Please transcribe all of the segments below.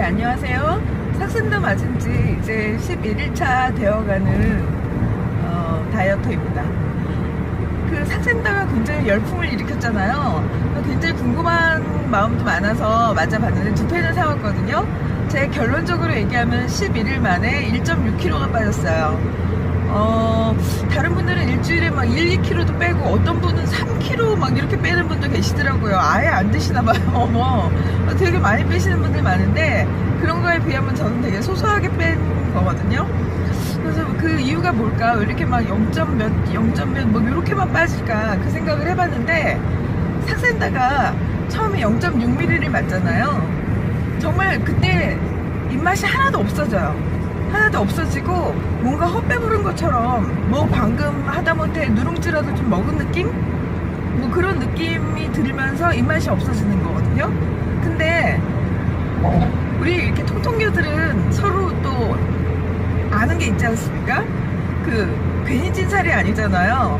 네, 안녕하세요. 삭신도 맞은 지 이제 11일차 되어가는 어, 다이어터입니다. 그 삭센다가 굉장히 열풍을 일으켰잖아요. 굉장히 궁금한 마음도 많아서 맞아봤는데 두 펜을 사왔거든요. 제 결론적으로 얘기하면 11일 만에 1.6kg가 빠졌어요. 어, 다른 분들은 일주일에 막 1, 2kg도 빼고 어떤 분은 3kg 막 이렇게 빼는 분도 계시더라고요. 아예 안 드시나 봐요. 어머. 되게 많이 빼시는 분들 많은데 그런 거에 비하면 저는 되게 소소하게 뺀 거거든요. 그래서 그 이유가 뭘까? 왜 이렇게 막 0점 몇, 0점 몇, 뭐 이렇게만 빠질까? 그 생각을 해봤는데 삭센다가 처음에 0.6mm를 맞잖아요. 정말 그때 입맛이 하나도 없어져요. 하나도 없어지고 뭔가 헛배부른 것처럼 뭐 방금 하다못해 누룽지라도 좀 먹은 느낌? 뭐 그런 느낌이 들면서 입맛이 없어지는 거거든요. 근데 우리 이렇게 통통녀들은 서로 또 아는 게 있지 않습니까? 그 괜히 찐 살이 아니잖아요.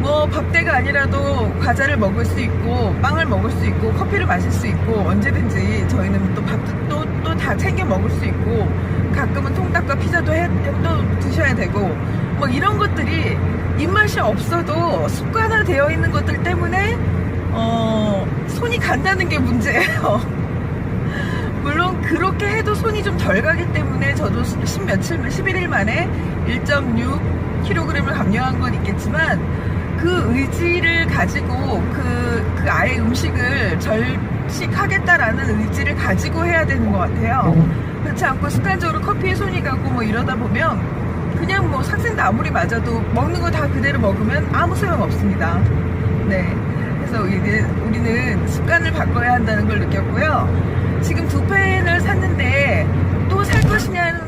뭐 밥대가 아니라도 과자를 먹을 수 있고 빵을 먹을 수 있고 커피를 마실 수 있고 언제든지 저희는 또 밥도 또또다 챙겨 먹을 수 있고 가끔은 통닭과 피자도 해, 또 드셔야 되고 뭐 이런 것들이 입맛이 없어도 습관화되어 있는 것들 때문에 어 손이 간다는 게 문제예요. 물론 그렇게 해도 손이 좀 덜 가기 때문에 저도 십 며칠, 11일 만에 1.6kg을 감량한 건 있겠지만 그 의지를 가지고 그, 그 아예 음식을 절식하겠다라는 의지를 가지고 해야 되는 것 같아요. 그렇지 않고 습관적으로 커피에 손이 가고 뭐 이러다 보면 그냥 뭐 삭센도 아무리 맞아도 먹는 거 다 그대로 먹으면 아무 소용 없습니다. 네. 그래서 우리는, 우리는 습관을 바꿔야 한다는 걸 느꼈고요. 지금 두 펜을 샀는데 또 살 것이냐는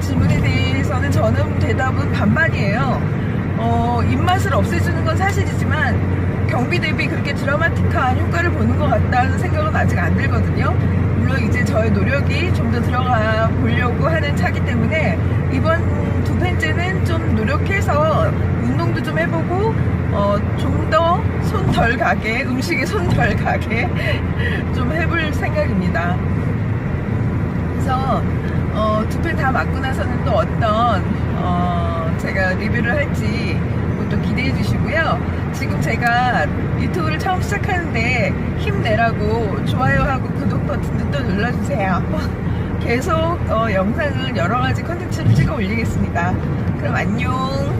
질문에 대해서는 저는 대답은 반반이에요. 어, 입맛을 없애주는 건 사실이지만 경비 대비 그렇게 드라마틱한 효과를 보는 것 같다는 생각은 아직 안 들거든요. 물론 이제 저의 노력이 좀 더 들어가 보려고 하는 차기 때문에 이번 두 펜째는 좀 노력해서 운동도 좀 해보고 어, 좀 더 손 덜 가게 음식에 손 덜 가게 좀 해볼 생각입니다. 그래서 어, 두펜다 맞고 나서는 또 어떤 어, 리뷰를 할지 또 기대해 주시고요. 지금 제가 유튜브를 처음 시작하는데 힘내라고 좋아요하고 구독 버튼도 또 눌러주세요. 계속 어, 영상을 여러 가지 컨텐츠를 찍어 올리겠습니다. 그럼 안녕.